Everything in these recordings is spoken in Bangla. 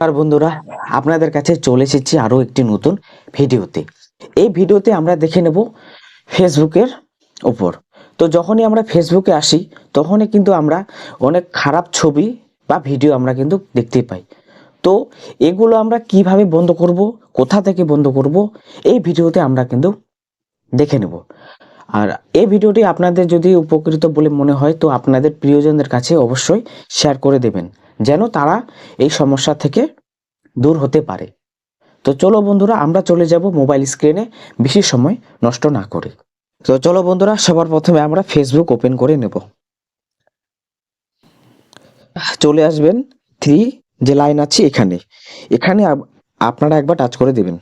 আর বন্ধুরা, আপনাদের কাছে চলে এসেছি আরও একটি নতুন ভিডিওতে। এই ভিডিওতে আমরা দেখে নেব ফেসবুকের ওপর। তো যখনই আমরা ফেসবুকে আসি, তখনই কিন্তু আমরা অনেক খারাপ ছবি বা ভিডিও আমরা কিন্তু দেখতে পাই। তো এগুলো আমরা কীভাবে বন্ধ করব, কোথা থেকে বন্ধ করব, এই ভিডিওতে আমরা কিন্তু দেখে নেব। আর এই ভিডিওটি আপনাদের যদি উপকৃত বলে মনে হয়, তো আপনাদের প্রিয়জনদের কাছে অবশ্যই শেয়ার করে দেবেন। যেন তারা এই সমস্যা থেকে দূর হতে পারে। তো চলো বন্ধুরা, আমরা চলে যাব মোবাইল স্ক্রিনে, বেশি সময় নষ্ট না করে। তো চলো বন্ধুরা, সবার প্রথমে আমরা ফেসবুক ওপেন করে নেব। চলে আসবেন থ্রি যে লাইন আছে এখানে। এখানে আপ- আপনারা একবার টাচ করে দেবেন।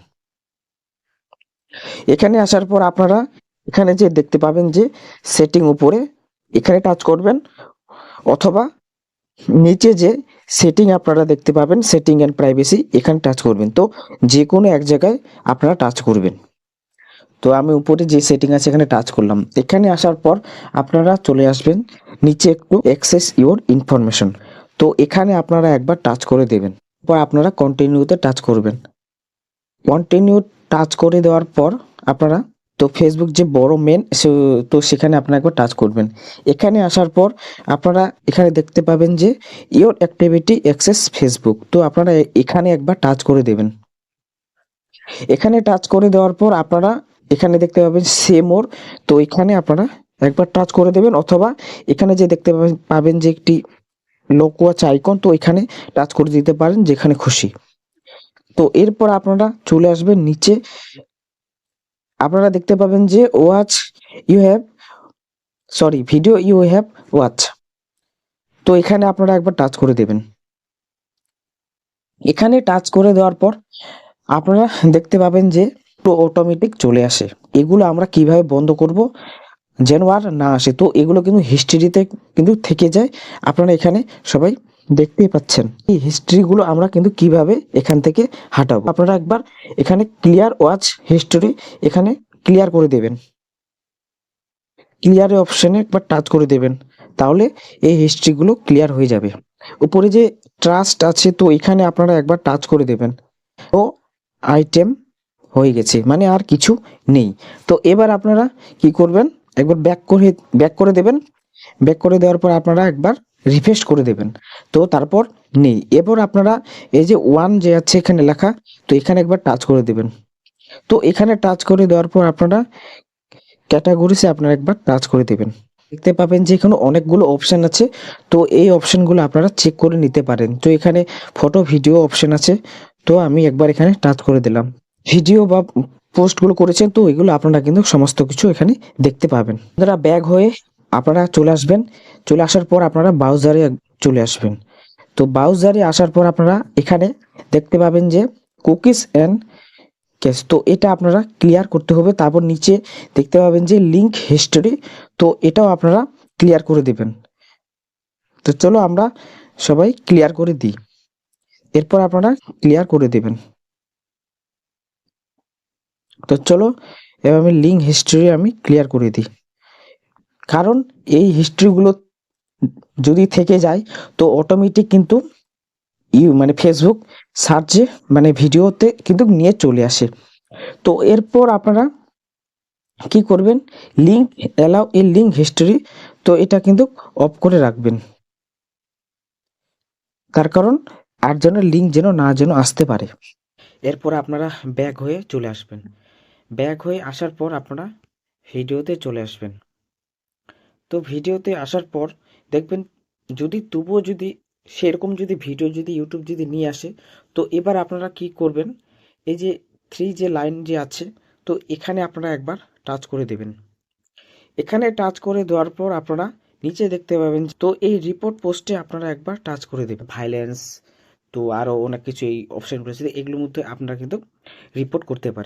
এখানে আসার পর আপনারা এখানে যে দেখতে পাবেন যে সেটিং উপরে এখানে টাচ করবেন, অথবা নিচে যে সেটিং আপনারা দেখতে পাবেন সেটিং অ্যান্ড প্রাইভেসি এখানে টাচ করবেন। তো যে কোনো এক জায়গায় আপনারা টাচ করবেন। তো আমি উপরে যে সেটিং আছে এখানে টাচ করলাম। এখানে আসার পর আপনারা চলে আসবেন, নিচে একটু অ্যাক্সেস ইওর ইনফরমেশন তো এখানে আপনারা একবার টাচ করে দেবেন। পর আপনারা কন্টিনিউতে টাচ করবেন। কন্টিনিউ টাচ করে দেওয়ার পর আপনারা তো ফেসবুক যে বড় মেন তো সেখানে আপনারা একবার টাচ করবেন। এখানে আসার পর আপনারা এখানে দেখতে পাবেন যে ইওর অ্যাক্টিভিটি অ্যাক্সেস ফেসবুক তো আপনারা এখানে একবার টাচ করে দেবেন। এখানে টাচ করে দেওয়ার পর আপনারা এখানে দেখতে পাবেন সেমোর তো এখানে আপনারা একবার টাচ করে দেবেন। অথবা এখানে যে দেখতে পাবেন পাবেন যে একটি লোকো আছে আইকন তো এখানে টাচ করে দিতে পারেন যেখানে খুশি। তো এরপর আপনারা চলে আসবেন নিচে আপনারা দেখতে পাবেন যে watch you have sorry video you have watch তো এখানে আপনারা একবার টাচ করে দেবেন। এখানে টাচ করে দেওয়ার পর আপনারা দেখতে পাবেন যে অটোমেটিক চলে আসে। এগুলো আমরা কীভাবে বন্ধ করব যেন আর না আসে। তো এগুলো কিন্তু হিস্ট্রিতে কিন্তু থেকে যায়। আপনারা এখানে সবাই দেখতেই পাচ্ছেন। এই হিস্ট্রিগুলো আমরা কিন্তু কীভাবে এখান থেকে হাঁটাবো? আপনারা একবার এখানে ক্লিয়ার ওয়াচ হিস্টোরি এখানে ক্লিয়ার করে দেবেন। ক্লিয়ারের অপশনে একবার টাচ করে দেবেন। তাহলে এই হিস্ট্রিগুলো ক্লিয়ার হয়ে যাবে। উপরে যে ট্রাস্ট আছে, তো এখানে আপনারা একবার টাচ করে দেবেন। ও আইটেম হয়ে গেছে মানে আর কিছু নেই। তো এবার আপনারা কি করবেন? একবার ব্যাক করে ব্যাক করে দেবেন। ব্যাক করে দেওয়ার পর আপনারা একবার রিফ্রেশ করে দেবেন। তো তারপর নেই। এবার আপনারা এই যে ওয়ান যে আছে এখানে লেখা, তো এখানে একবার টাচ করে দেবেন। তো এখানে টাচ করে দেওয়ার পর আপনারা ক্যাটাগরিসে আপনারা একবার টাচ করে দেবেন। দেখতে পাবেন যে এখানে অনেকগুলো অপশন আছে। তো এই অপশনগুলো আপনারা চেক করে নিতে পারেন। তো এখানে ফটো ভিডিও অপশন আছে। তো আমি একবার এখানে টাচ করে দিলাম। ভিডিও বা পোস্টগুলো করেছেন, তো এগুলো আপনারা কিন্তু সমস্ত কিছু এখানে দেখতে পাবেন। আপনারা ব্যাগ হয়ে আপনারা চলে আসবেন। চলে আসার পর আপনারা ব্রাউজারে চলে আসবেন। তো ব্রাউজারে আসার পর আপনারা এখানে দেখতে পাবেন যে কুকিজ অ্যান্ড কেস। তো এটা আপনারা ক্লিয়ার করতে হবে। তারপর নিচে দেখতে পাবেন যে লিঙ্ক হিস্টোরি। তো এটাও আপনারা ক্লিয়ার করে দেবেন। তো চলো আমরা সবাই ক্লিয়ার করে দিই। এরপর আপনারা ক্লিয়ার করে দেবেন। তো চলো, এবার আমি লিঙ্ক হিস্টোরি আমি ক্লিয়ার করে দিই। কারণ এই হিস্ট্রিগুলো যদি থেকে যায়, তো অটোমেটিক কিন্তু ইউ মানে ফেসবুক সার্চে মানে ভিডিওতে কিন্তু নিয়ে চলে আসে। তো এরপর আপনারা কি করবেন? Link allow a link history তো এটা কিন্তু অফ করে রাখবেন। তার কারণ আর যেন লিঙ্ক যেন না যেন আসতে পারে। এরপর আপনারা ব্যাক হয়ে চলে আসবেন। ব্যাক হয়ে আসার পর আপনারা ভিডিওতে চলে আসবেন। তো ভিডিওতে আসার পর দেখবেন যদি তবুও যদি সেরকম যদি ভিডিও যদি ইউটিউব যদি নিয়ে আসে, তো এবার আপনারা কি করবেন? এই যে থ্রি যে লাইন যে আছে, তো এখানে আপনারা একবার টাচ করে দেবেন। এখানে টাচ করে দেওয়ার পর আপনারা নিচে দেখতে পাবেন তো এই রিপোর্ট পোস্টে আপনারা একবার টাচ করে দেবেন। ভাইলেন্স তো আরও অনেক কিছু এই অপশানগুলো আছে এগুলোর মধ্যে আপনারা কিন্তু রিপোর্ট করতে পারেন।